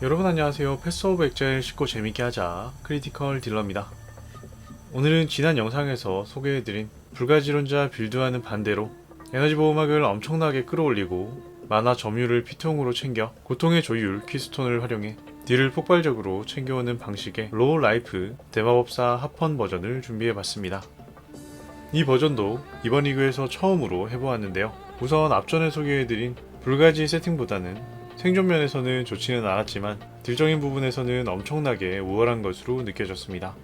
여러분 안녕하세요. 패스 오브 엑젤 쉽고 재밌게 하자 크리티컬 딜러입니다. 오늘은 지난 영상에서 소개해드린 불가지론자 빌드와는 반대로 에너지 보호막을 엄청나게 끌어올리고 만화 점유를 피통으로 챙겨 고통의 조율 키스톤을 활용해 딜을 폭발적으로 챙겨오는 방식의 로우 라이프 대마법사 합헌 버전을 준비해봤습니다. 이 버전도 이번 리그에서 처음으로 해보았는데요. 우선 앞전에 소개해드린 불가지 세팅보다는 생존 면에서는 좋지는 않았지만 딜적인 부분에서는 엄청나게 우월한 것으로 느껴졌습니다.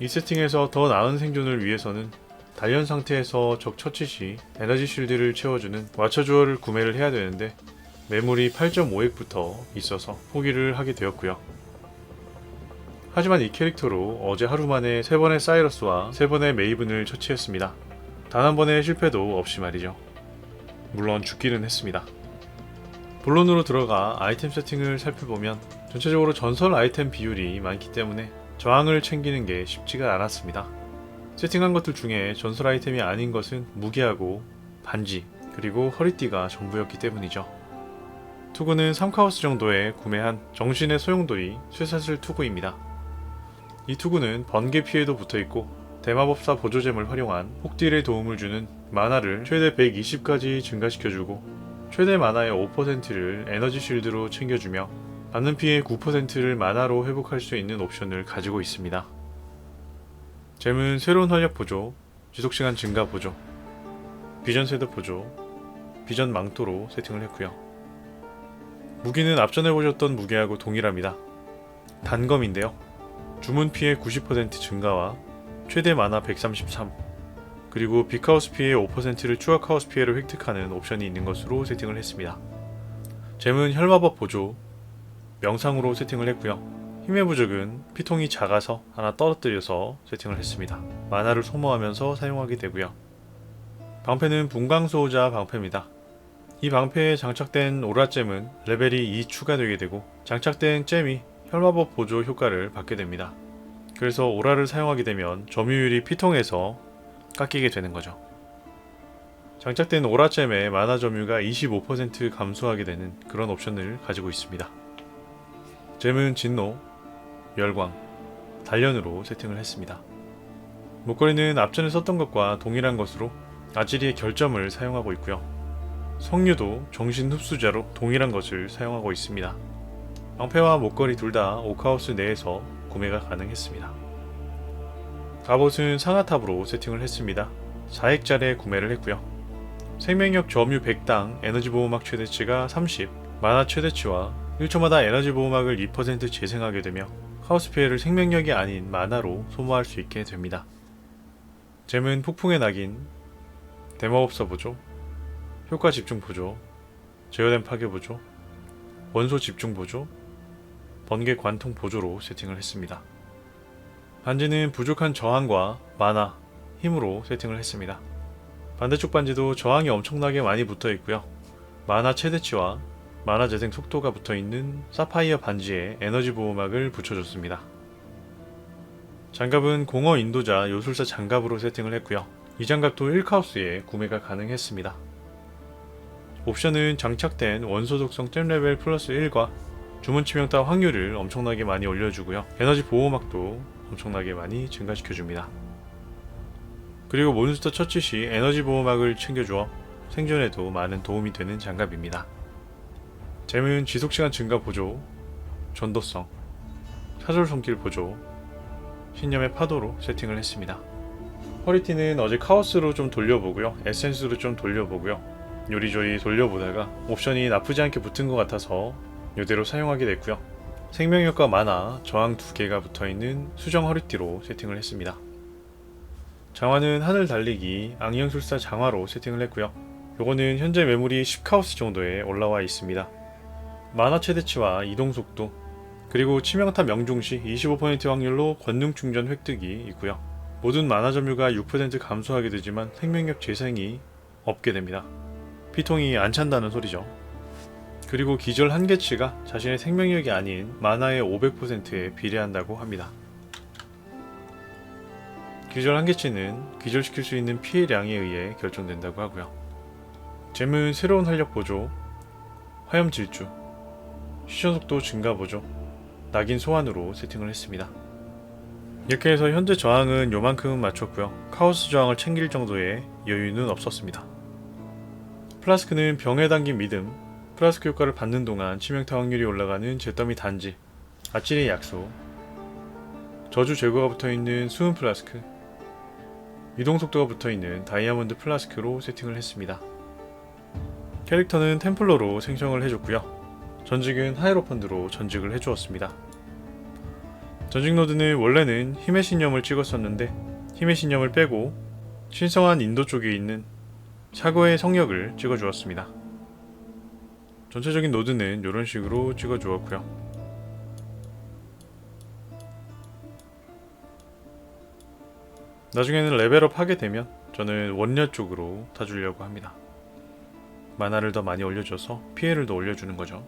이 세팅에서 더 나은 생존을 위해서는 단련 상태에서 적 처치 시 에너지 쉴드를 채워주는 와처 주어를 구매를 해야 되는데 매물이 8.5액부터 있어서 포기를 하게 되었고요. 하지만 이 캐릭터로 어제 하루 만에 3번의 사이러스와 3번의 메이븐을 처치했습니다. 단 한 번의 실패도 없이 말이죠. 물론 죽기는 했습니다. 본론으로 들어가 아이템 세팅을 살펴보면 전체적으로 전설 아이템 비율이 많기 때문에 저항을 챙기는 게 쉽지가 않았습니다. 세팅한 것들 중에 전설 아이템이 아닌 것은 무기하고 반지 그리고 허리띠가 전부였기 때문이죠. 투구는 3카우스 정도에 구매한 정신의 소용돌이 쇠사슬 투구입니다. 이 투구는 번개 피해도 붙어있고 대마법사 보조잼을 활용한 폭딜에 도움을 주는 만화를 최대 120까지 증가시켜주고 최대 만화의 5%를 에너지 쉴드로 챙겨주며 받는 피해 9%를 만화로 회복할 수 있는 옵션을 가지고 있습니다. 잼은 새로운 활력 보조, 지속시간 증가 보조, 비전 셋업 보조, 비전 망토로 세팅을 했고요. 무기는 앞전에 보셨던 무기하고 동일합니다. 단검인데요. 주문 피해 90% 증가와 최대 만화 133, 그리고 빅하우스 피해 5%를 추가 하우스 피해를 획득하는 옵션이 있는 것으로 세팅을 했습니다. 잼은 혈마법 보조, 명상으로 세팅을 했고요. 힘의 부족은 피통이 작아서 하나 떨어뜨려서 세팅을 했습니다. 만화를 소모하면서 사용하게 되고요. 방패는 분광소호자 방패입니다. 이 방패에 장착된 오라잼은 레벨이 2 추가되게 되고 장착된 잼이 혈마법 보조 효과를 받게 됩니다. 그래서 오라를 사용하게 되면 점유율이 피통에서 깎이게 되는 거죠. 장착된 오라잼의 만화 점유가 25% 감소하게 되는 그런 옵션을 가지고 있습니다. 잼은 진노, 열광, 단련으로 세팅을 했습니다. 목걸이는 앞전에 썼던 것과 동일한 것으로 아지리의 결점을 사용하고 있고요. 석류도 정신 흡수자로 동일한 것을 사용하고 있습니다. 방패와 목걸이 둘 다 오카우스 내에서 구매가 가능했습니다. 갑옷은 상하탑으로 세팅을 했습니다. 4액짜리에 구매를 했고요. 생명력 점유 100당 에너지 보호막 최대치가 30, 만화 최대치와 1초마다 에너지 보호막을 2% 재생하게 되며 카오스 피해를 생명력이 아닌 만화로 소모할 수 있게 됩니다. 잼은 폭풍의 낙인, 대마법사 보조, 효과 집중 보조, 제어된 파괴 보조, 원소 집중 보조, 번개 관통 보조로 세팅을 했습니다. 반지는 부족한 저항과 만화, 힘으로 세팅을 했습니다. 반대쪽 반지도 저항이 엄청나게 많이 붙어 있고요. 만화 최대치와 만화 재생 속도가 붙어 있는 사파이어 반지에 에너지 보호막을 붙여줬습니다. 장갑은 공허 인도자 요술사 장갑으로 세팅을 했고요. 이 장갑도 1카우스에 구매가 가능했습니다. 옵션은 장착된 원소 독성 잼 레벨 플러스 1과 주문 치명타 확률을 엄청나게 많이 올려주고요. 에너지 보호막도 엄청나게 많이 증가시켜줍니다. 그리고 몬스터 처치 시 에너지 보호막을 챙겨주어 생존에도 많은 도움이 되는 장갑입니다. 잼은 지속시간 증가 보조, 전도성, 사솔 손길 보조, 신념의 파도로 세팅을 했습니다. 허리띠는 어제 카오스로 좀 돌려보고요. 에센스로 좀 돌려보고요. 요리조리 돌려보다가 옵션이 나쁘지 않게 붙은 것 같아서 이대로 사용하게 됐고요. 생명력과 만화, 저항 두 개가 붙어있는 수정 허리띠로 세팅을 했습니다. 장화는 하늘 달리기, 앙영술사 장화로 세팅을 했고요. 요거는 현재 매물이 10카우스 정도에 올라와 있습니다. 만화 최대치와 이동 속도, 그리고 치명타 명중 시 25% 확률로 권능 충전 획득이 있고요. 모든 만화 점유가 6% 감소하게 되지만 생명력 재생이 없게 됩니다. 피통이 안 찬다는 소리죠. 그리고 기절 한계치가 자신의 생명력이 아닌 만화의 500%에 비례한다고 합니다. 기절 한계치는 기절시킬 수 있는 피해량에 의해 결정된다고 하고요. 잼은 새로운 활력 보조, 화염 질주, 시전 속도 증가 보조, 낙인 소환으로 세팅을 했습니다. 이렇게 해서 현재 저항은 요만큼은 맞췄고요. 카오스 저항을 챙길 정도의 여유는 없었습니다. 플라스크는 병에 담긴 믿음, 플라스크 효과를 받는 동안 치명타 확률이 올라가는 잿더미 단지, 아찔의 약속, 저주 제거가 붙어있는 수은 플라스크, 이동 속도가 붙어있는 다이아몬드 플라스크로 세팅을 했습니다. 캐릭터는 템플러로 생성을 해줬고요. 전직은 하이로펀드로 전직을 해주었습니다. 전직 노드는 원래는 힘의 신념을 찍었었는데 힘의 신념을 빼고 신성한 인도 쪽에 있는 사고의 성역을 찍어주었습니다. 전체적인 노드는 이런 식으로 찍어 주었고요. 나중에는 레벨업 하게 되면 저는 원녀 쪽으로 타주려고 합니다. 만화를 더 많이 올려줘서 피해를 더 올려주는 거죠.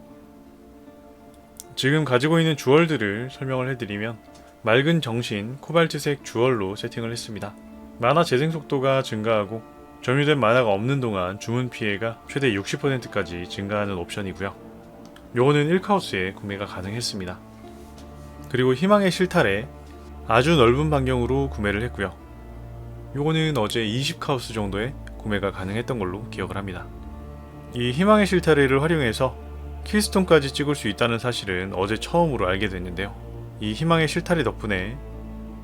지금 가지고 있는 주얼들을 설명을 해드리면 맑은 정신 코발트색 주얼로 세팅을 했습니다. 만화 재생 속도가 증가하고 점유된 만화가 없는 동안 주문 피해가 최대 60%까지 증가하는 옵션이고요. 요거는 1카우스에 구매가 가능했습니다. 그리고 희망의 실타래 아주 넓은 반경으로 구매를 했고요. 요거는 어제 20카우스 정도에 구매가 가능했던 걸로 기억을 합니다. 이 희망의 실타래를 활용해서 킬스톤까지 찍을 수 있다는 사실은 어제 처음으로 알게 됐는데요. 이 희망의 실타래 덕분에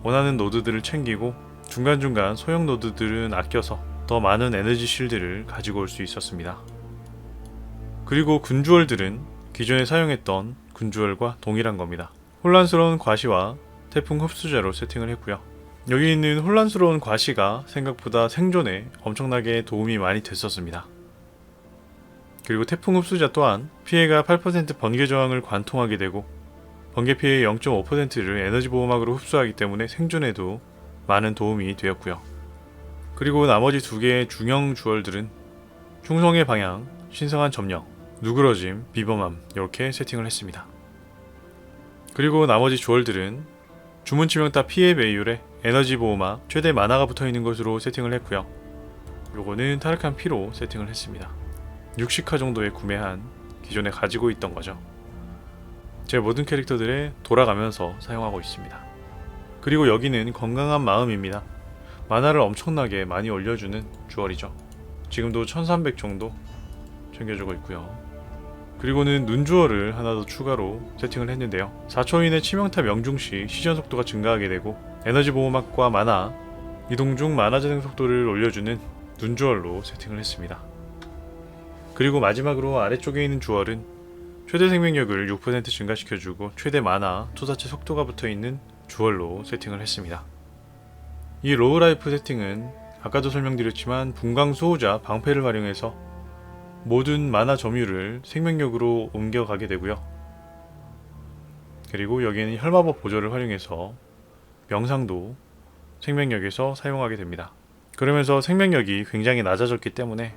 원하는 노드들을 챙기고 중간중간 소형 노드들은 아껴서 더 많은 에너지 실드를 가지고 올 수 있었습니다. 그리고 군주얼들은 기존에 사용했던 군주얼과 동일한 겁니다. 혼란스러운 과시와 태풍 흡수자로 세팅을 했고요. 여기 있는 혼란스러운 과시가 생각보다 생존에 엄청나게 도움이 많이 됐었습니다. 그리고 태풍 흡수자 또한 피해가 8% 번개 저항을 관통하게 되고 번개 피해의 0.5%를 에너지 보호막으로 흡수하기 때문에 생존에도 많은 도움이 되었고요. 그리고 나머지 두 개의 중형 주얼들은 충성의 방향, 신성한 점령, 누그러짐, 비범함 이렇게 세팅을 했습니다. 그리고 나머지 주얼들은 주문 치명타 피해 배율에 에너지 보호막, 최대 만화가 붙어 있는 것으로 세팅을 했고요. 요거는 타르칸 피로 세팅을 했습니다. 60화 정도에 구매한 기존에 가지고 있던 거죠. 제 모든 캐릭터들에 돌아가면서 사용하고 있습니다. 그리고 여기는 건강한 마음입니다. 만화를 엄청나게 많이 올려주는 주얼이죠. 지금도 1300 정도 챙겨주고 있고요. 그리고는 눈주얼을 하나 더 추가로 세팅을 했는데요. 4초 이내 치명타 명중 시 시전 속도가 증가하게 되고 에너지 보호막과 만화, 이동 중 만화 재생 속도를 올려주는 눈주얼로 세팅을 했습니다. 그리고 마지막으로 아래쪽에 있는 주얼은 최대 생명력을 6% 증가시켜주고 최대 만화, 투사체 속도가 붙어있는 주얼로 세팅을 했습니다. 이 로우라이프 세팅은 아까도 설명드렸지만 분광 수호자 방패를 활용해서 모든 만화 점유를 생명력으로 옮겨가게 되고요. 그리고 여기에는 혈마법 보조를 활용해서 명상도 생명력에서 사용하게 됩니다. 그러면서 생명력이 굉장히 낮아졌기 때문에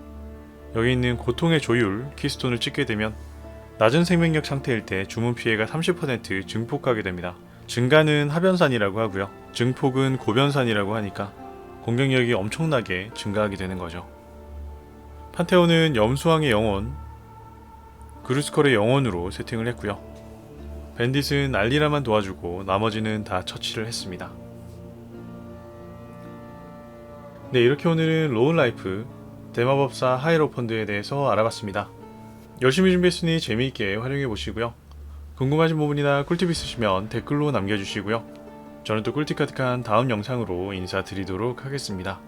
여기 있는 고통의 조율 키스톤을 찍게 되면 낮은 생명력 상태일 때 주문 피해가 30% 증폭하게 됩니다. 증가는 하변산이라고 하고요. 증폭은 고변산이라고 하니까 공격력이 엄청나게 증가하게 되는 거죠. 판테온은 염수왕의 영혼, 그루스컬의 영혼으로 세팅을 했고요. 밴딧은 알리라만 도와주고 나머지는 다 처치를 했습니다. 네, 이렇게 오늘은 로운라이프 대마법사 하이로펀드에 대해서 알아봤습니다. 열심히 준비했으니 재미있게 활용해 보시고요. 궁금하신 부분이나 꿀팁 있으시면 댓글로 남겨주시고요. 저는 또 꿀팁카득한 다음 영상으로 인사드리도록 하겠습니다.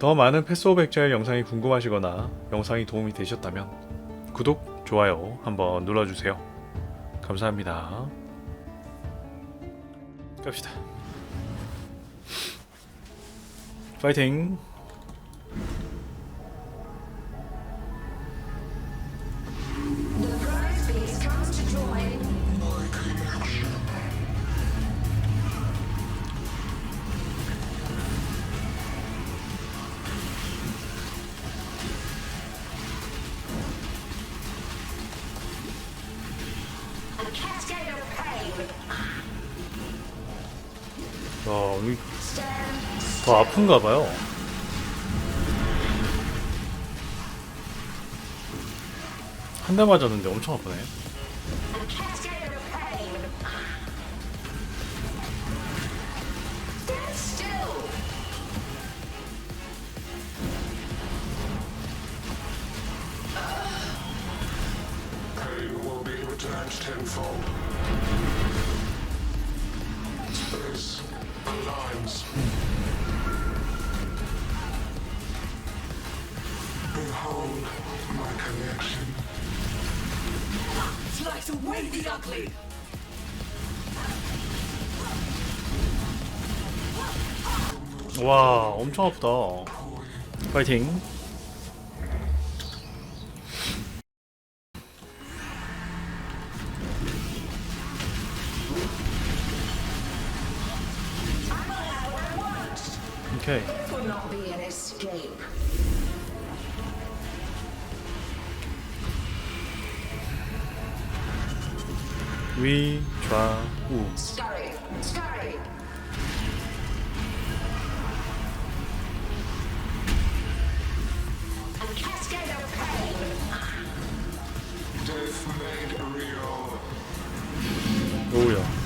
더 많은 패스오백자일 영상이 궁금하시거나 영상이 도움이 되셨다면 구독, 좋아요 한번 눌러주세요. 감사합니다. 갑시다. 파이팅! 와, Stand 더 아픈가 봐요. 한 대 맞았는데 엄청 아프네. Slice away the ugly. 와 엄청 아프다 파이팅 오케이 위, 좌, 우. 오우야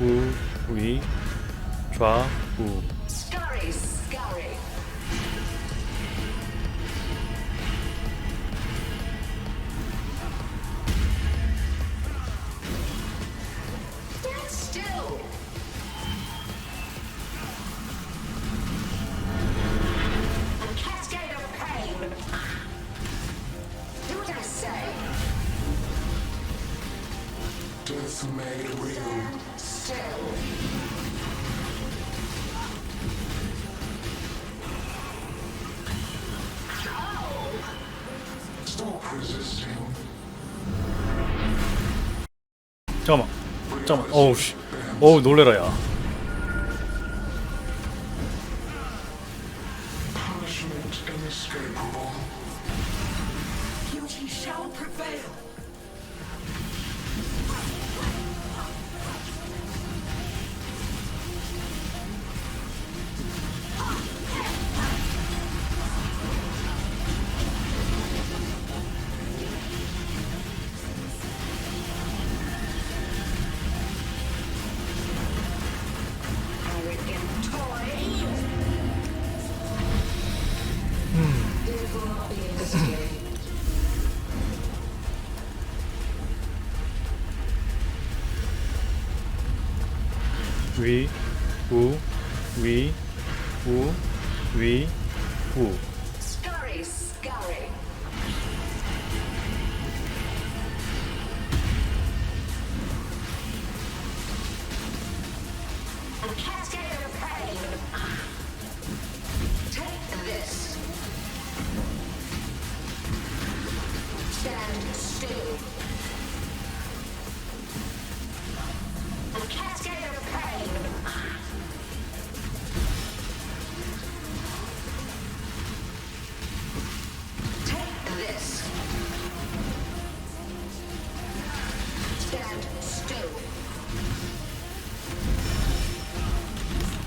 우, 위, 좌, 우 Death made real. Still. Stop resisting. 잠깐만 잠깐만 어우 씨 어우 놀래라 야 위, 우, 위, 우, 위,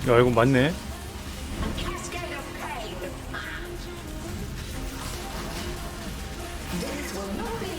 야 이거 맞네. Death will not be.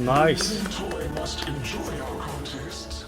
Nice. Enjoy, must enjoy our contest.